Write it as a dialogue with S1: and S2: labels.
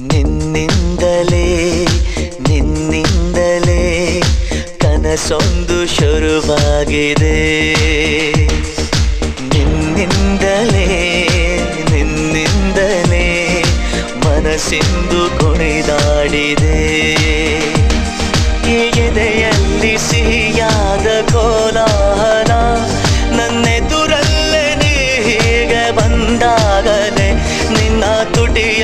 S1: ನಿನ್ನಿಂದಲೇ ನಿನ್ನಿಂದಲೇ ಕನಸೊಂದು ಶುರುವಾಗಿದೆ. ನಿನ್ನಿಂದಲೇ ನಿನ್ನಿಂದಲೇ ಮನಸ್ಸಿಂದು ಕುಣಿದಾಡಿದೆ. ಎದೆಯಲ್ಲಿ ಸಿಹಿಯಾದ ಕೋಲಾಹಲ, ನನ್ನೆದುರಲ್ಲೇ ನೀ ಹೀಗೆ ಬಂದಾಗಲೇ ನಿನ್ನ ತುಟಿಯಲ್ಲಿ